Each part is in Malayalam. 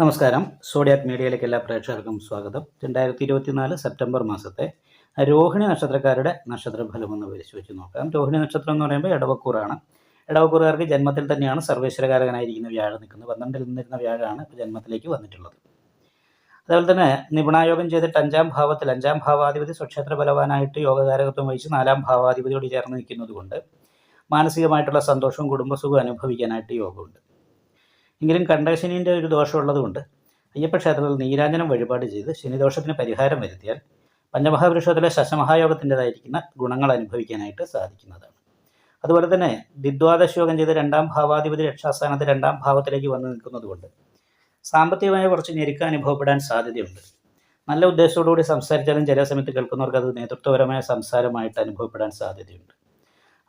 നമസ്കാരം. സോഡിയാക് മീഡിയയിലേക്ക് എല്ലാ പ്രേക്ഷകർക്കും സ്വാഗതം. രണ്ടായിരത്തി ഇരുപത്തിനാല് സെപ്റ്റംബർ മാസത്തെ രോഹിണി നക്ഷത്രക്കാരുടെ നക്ഷത്രഫലം ഒന്ന് പരിശോധിച്ച് നോക്കാം. രോഹിണി നക്ഷത്രം എന്ന് പറയുമ്പോൾ ഇടവക്കൂറാണ് ഇടവക്കൂറുകാർക്ക് ജന്മത്തിൽ തന്നെയാണ് സർവേശ്വരകാരകനായിരിക്കുന്ന വ്യാഴം നിൽക്കുന്നത്. പന്ത്രണ്ടിൽ നിന്നിരുന്ന വ്യാഴമാണ് ഇപ്പോൾ ജന്മത്തിലേക്ക് വന്നിട്ടുള്ളത്. അതുപോലെ തന്നെ നിപുണായോഗം ചെയ്തിട്ട് അഞ്ചാം ഭാവത്തിൽ അഞ്ചാം ഭാവാധിപതി സ്വക്ഷേത്ര ഫലവാനായിട്ട് യോഗകാരകത്വം വഹിച്ച് നാലാം ഭാവാധിപതിയോട് ചേർന്ന് നിൽക്കുന്നത് കൊണ്ട് മാനസികമായിട്ടുള്ള സന്തോഷവും കുടുംബസുഖവും അനുഭവിക്കാനായിട്ട് യോഗമുണ്ട്. എങ്കിലും കണ്ടശനീന്റെ ഒരു ദോഷമുള്ളതുകൊണ്ട് അയ്യപ്പ ക്ഷേത്രത്തിൽ നീരാഞ്ജനം വഴിപാട് ചെയ്ത് ശനിദോഷത്തിന് പരിഹാരം വരുത്തിയാൽ പഞ്ചമഹാപുരുഷത്തിലെ ശശമഹായോഗത്തിന്റെതായിരിക്കുന്ന ഗുണങ്ങൾ അനുഭവിക്കാനായിട്ട് സാധിക്കുന്നതാണ്. അതുപോലെ തന്നെ ദ്വിദ്വാദശ യോഗം ചെയ്ത് രണ്ടാം ഭാവാധിപതി രക്ഷാസ്ഥാനത്ത് രണ്ടാം ഭാവത്തിലേക്ക് വന്ന് നിൽക്കുന്നതുകൊണ്ട് സാമ്പത്തികമായ കുറച്ച് ഞെരുക്ക അനുഭവപ്പെടാൻ സാധ്യതയുണ്ട്. നല്ല ഉദ്ദേശത്തോടുകൂടി സംസാരിച്ചാലും ചില സമയത്ത് കേൾക്കുന്നവർക്ക് അത് നേതൃത്വപരമായ സംസാരമായിട്ട് അനുഭവപ്പെടാൻ സാധ്യതയുണ്ട്.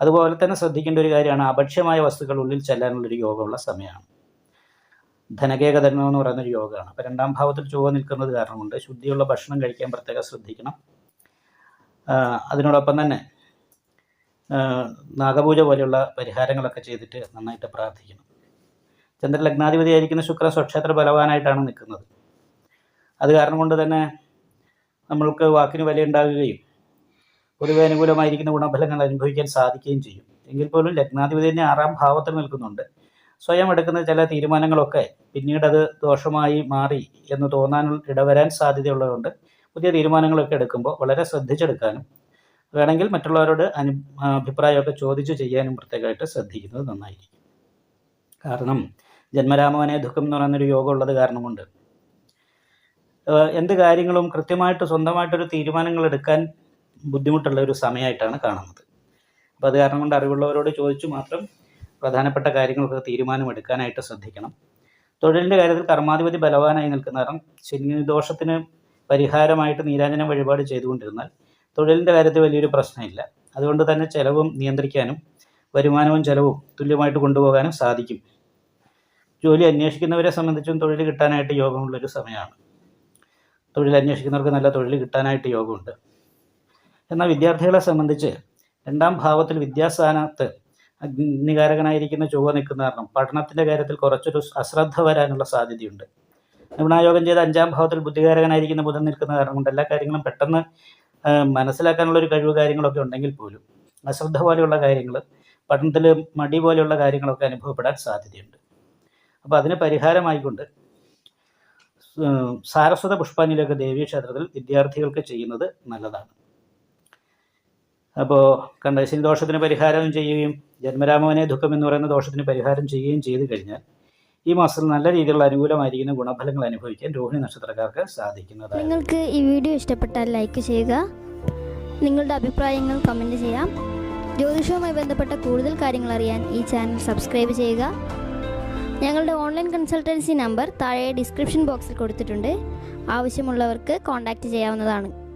അതുപോലെ തന്നെ ശ്രദ്ധിക്കേണ്ട ഒരു കാര്യമാണ് അഭക്ഷ്യമായ വസ്തുക്കൾ ഉള്ളിൽ ചെല്ലാനുള്ളൊരു യോഗമുള്ള സമയമാണ്. ധനകേകധർമ്മം എന്ന് പറയുന്നൊരു യോഗമാണ് അപ്പോൾ രണ്ടാം ഭാവത്തിൽ ചൊവ്വ നിൽക്കുന്നത് കാരണം കൊണ്ട് ശുദ്ധിയുള്ള ഭക്ഷണം കഴിക്കാൻ പ്രത്യേകം ശ്രദ്ധിക്കണം. അതിനോടൊപ്പം തന്നെ നാഗപൂജ പോലെയുള്ള പരിഹാരങ്ങളൊക്കെ ചെയ്തിട്ട് നന്നായിട്ട് പ്രാർത്ഥിക്കണം. ചന്ദ്രലഗ്നാധിപതിയായിരിക്കുന്ന ലഗ്നാധിപതിയായിരിക്കുന്ന ശുക്രൻ സ്വക്ഷേത്ര ബലവാനായിട്ടാണ് നിൽക്കുന്നത്. അത് കാരണം കൊണ്ട് തന്നെ നമ്മൾക്ക് വാക്കിന് വിലയുണ്ടാകുകയും പൊതുവെ അനുകൂലമായിരിക്കുന്ന ഗുണഫലങ്ങൾ അനുഭവിക്കാൻ സാധിക്കുകയും ചെയ്യും. എങ്കിൽ പോലും ലഗ്നാധിപതി തന്നെ ആറാം ഭാവത്തിൽ നിൽക്കുന്നുണ്ട്. സ്വയം എടുക്കുന്ന ചില തീരുമാനങ്ങളൊക്കെ പിന്നീട് അത് ദോഷമായി മാറി എന്ന് തോന്നാൻ ഇടവരാൻ സാധ്യതയുള്ളതുകൊണ്ട് പുതിയ തീരുമാനങ്ങളൊക്കെ എടുക്കുമ്പോൾ വളരെ ശ്രദ്ധിച്ചെടുക്കാനും വേണമെങ്കിൽ മറ്റുള്ളവരോട് അനു അഭിപ്രായമൊക്കെ ചോദിച്ചു ചെയ്യാനും പ്രത്യേകമായിട്ട് ശ്രദ്ധിക്കുന്നത് നന്നായിരിക്കും. കാരണം ജന്മരാമവനെ ദുഃഖം എന്ന് പറയുന്നൊരു യോഗം ഉള്ളത് കാരണം കൊണ്ട്. എന്ത് കാര്യങ്ങളും കൃത്യമായിട്ട് സ്വന്തമായിട്ടൊരു തീരുമാനങ്ങൾ എടുക്കാൻ ബുദ്ധിമുട്ടുള്ള ഒരു സമയമായിട്ടാണ് കാണുന്നത്. അപ്പോൾ അത് കാരണം കൊണ്ട് അറിവുള്ളവരോട് ചോദിച്ചു മാത്രം പ്രധാനപ്പെട്ട കാര്യങ്ങൾക്ക് തീരുമാനമെടുക്കാനായിട്ട് ശ്രദ്ധിക്കണം. തൊഴിലിന്റെ കാര്യത്തിൽ കർമാധിപതി ബലവാനായി നിൽക്കുന്ന കാരണം ശനി ദോഷത്തിന് പരിഹാരമായിട്ട് നീരാഞ്ജനം വഴിപാട് ചെയ്തുകൊണ്ടിരുന്നാൽ തൊഴിലിന്റെ കാര്യത്തിൽ വലിയൊരു പ്രശ്നമില്ല. അതുകൊണ്ട് തന്നെ ചെലവും നിയന്ത്രിക്കാനും വരുമാനവും ചെലവും തുല്യമായിട്ട് കൊണ്ടുപോകാനും സാധിക്കും. ജോലി അന്വേഷിക്കുന്നവരെ സംബന്ധിച്ചും തൊഴിൽ കിട്ടാനായിട്ട് യോഗമുള്ളൊരു സമയമാണ്. തൊഴിൽ അന്വേഷിക്കുന്നവർക്ക് നല്ല തൊഴിൽ കിട്ടാനായിട്ട് യോഗമുണ്ട്. എന്നാൽ വിദ്യാർത്ഥികളെ സംബന്ധിച്ച് രണ്ടാം ഭാവത്തിൽ വിദ്യാസ്ഥാനത്ത് അഗ്നികാരകനായിരിക്കുന്ന ചൊവ്വ നിൽക്കുന്ന കാരണം പഠനത്തിന്റെ കാര്യത്തിൽ കുറച്ചൊരു അശ്രദ്ധ വരാനുള്ള സാധ്യതയുണ്ട്. നിപുണായോഗം ചെയ്ത അഞ്ചാം ഭാവത്തിൽ ബുദ്ധികാരകനായിരിക്കുന്ന ബുധൻ നിൽക്കുന്ന കാരണം കൊണ്ട് എല്ലാ കാര്യങ്ങളും പെട്ടെന്ന് മനസ്സിലാക്കാനുള്ള ഒരു കഴിവ് കാര്യങ്ങളൊക്കെ ഉണ്ടെങ്കിൽ പോലും അശ്രദ്ധ പോലെയുള്ള കാര്യങ്ങൾ പഠനത്തിൽ മടി പോലെയുള്ള കാര്യങ്ങളൊക്കെ അനുഭവപ്പെടാൻ സാധ്യതയുണ്ട്. അപ്പോൾ അതിന് പരിഹാരമായിക്കൊണ്ട് സാരസ്വത പുഷ്പാഞ്ജലിയൊക്കെ ദേവീ ക്ഷേത്രത്തിൽ വിദ്യാർത്ഥികൾക്ക് ചെയ്യുന്നത് നല്ലതാണ്. അപ്പോൾ കണ്ടശിനി ദോഷത്തിന് പരിഹാരം ചെയ്യുകയും ജന്മരാമവനെ ദുഃഖം എന്ന് പറയുന്ന ദോഷത്തിന് പരിഹാരം ചെയ്യുകയും ചെയ്തു കഴിഞ്ഞാൽ ഈ മാസത്തിൽ നല്ല രീതിയിലുള്ള അനുകൂലമായിരിക്കുന്ന ഗുണഫലങ്ങൾ അനുഭവിക്കാൻ രോഹിണി നക്ഷത്രക്കാർക്ക് സാധിക്കുന്നതാണ്. നിങ്ങൾക്ക് ഈ വീഡിയോ ഇഷ്ടപ്പെട്ടാൽ ലൈക്ക് ചെയ്യുക. നിങ്ങളുടെ അഭിപ്രായങ്ങൾ കമന്റ് ചെയ്യാം. ജ്യോതിഷവുമായി ബന്ധപ്പെട്ട കൂടുതൽ കാര്യങ്ങൾ അറിയാൻ ഈ ചാനൽ സബ്സ്ക്രൈബ് ചെയ്യുക. ഞങ്ങളുടെ ഓൺലൈൻ കൺസൾട്ടൻസി നമ്പർ താഴെ ഡിസ്ക്രിപ്ഷൻ ബോക്സിൽ കൊടുത്തിട്ടുണ്ട്. ആവശ്യമുള്ളവർക്ക് കോൺടാക്റ്റ് ചെയ്യാവുന്നതാണ്.